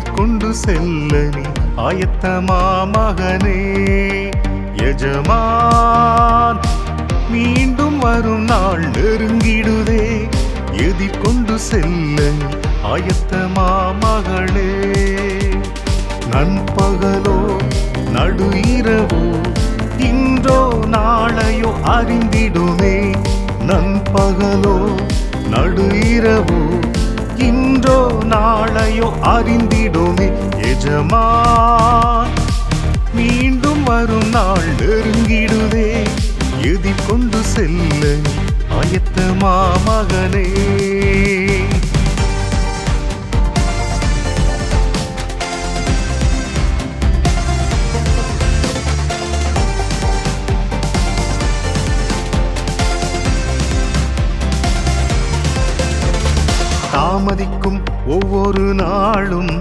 எதிர்கொண்டு செல்ல நீ ஆயத்தமா மகனே. எஜமான் மீண்டும் வரும் நாள் நெருங்கிடுதே. எதிர்கொண்டு செல்ல நீ ஆயத்தமா மகளே. நண்பகலோ நடு இரவோ இன்றோ நாளையோ அறிந்திடுமே. நண்பகலோ நடு இரவோ நாளையோ அறிந்திடுமே எஜமான். மீண்டும் வரும் நாள் நெருங்கிடுதே. எதிர்கொண்டு செல்ல ஆயத்தமா மகனே தாமதிக்கும் ஒவ்வொரு நாளும்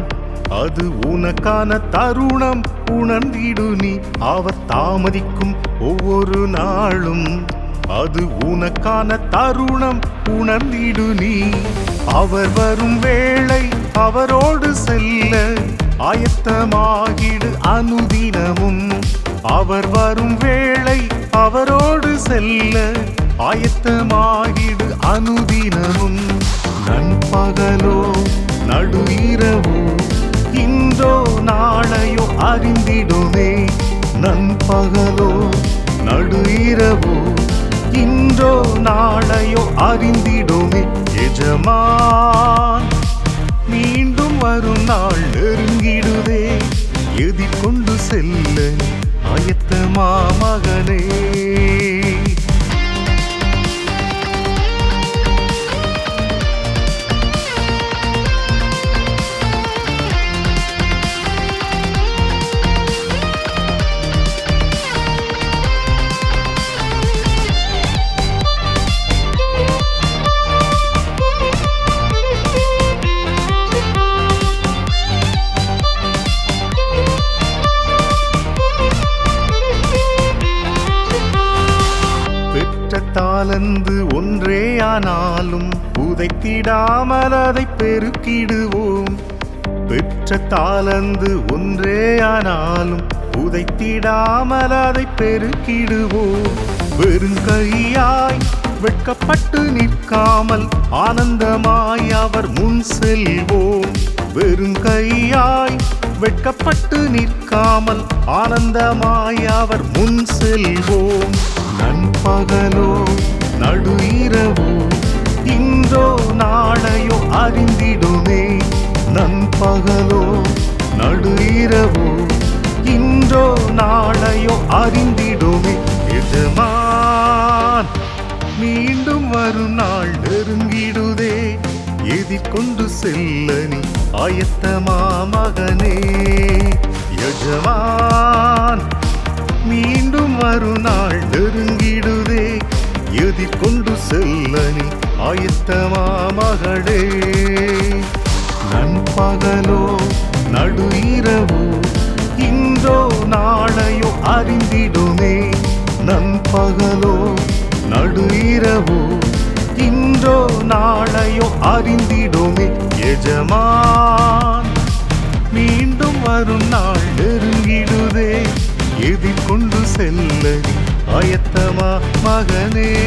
அது உனக்கான தருணம். உணர்ந்திடு நீ அவ தாமதிக்கும் ஒவ்வொரு நாளும் அது உனக்கான தருணம். உணர்ந்திடு நீ அவர் வரும் வேளை அவரோடு செல்ல ஆயத்தமாகிடு அனுதினமும். அவர் வரும் வேளை அவரோடு செல்ல ஆயத்தமாகிடு அனுதினமும். நண்பகலோ நடு இரவோ இன்றோ நாளையோ அறிந்திடுமே நண்பகலோ நடு இரவோ இன்றோ நாளையோ அறிந்திடுமே. எஜமான் மீண்டும் வரும் நாள் நெருங்கிடும் பெற்ற தாளந்து ஒன்றே ஆனாலும் புதைத்திடாமல் அதை பெருக்கிடுவோம். பெற்ற தாளந்து ஒன்றே ஆனாலும் புதைத்திடாமல் அதை பெருக்கிடுவோம். வெறுங்கையாய் வெட்கப்பட்டு நிற்காமல் ஆனந்தமாய் அவர் முன் செல்வோம். வெறுங்கையாய் வெட்கப்பட்டு நிற்காமல் ஆனந்தமாய் அவர் முன் செல்வோம். நன்றி. பகலோ நடு இரவோ இன்றோ நாளையோ அறிந்திடுமே. நண்பகலோ நடு இரவோ இன்றோ நாளையோ அறிந்திடுமே. எஜமான் மீண்டும் வரும் நாள் நெருங்கிடுதே எதிர்கொண்டு செல்ல நீ ஆயத்தமா மகனே. யஜமான் நீ ஆயத்தமா மகளே. நண்பகலோ நடு இரவோ இன்றோ நாளையோ அறிந்திடுமே. நண்பகலோ நடு இரவோ இன்றோ நாளையோ அறிந்திடுமே. எஜமான் மீண்டும் வரும் நாள் நெருங்கிடுதே. எதிர்கொண்டு செல்ல ஆயத்தமா மகனே.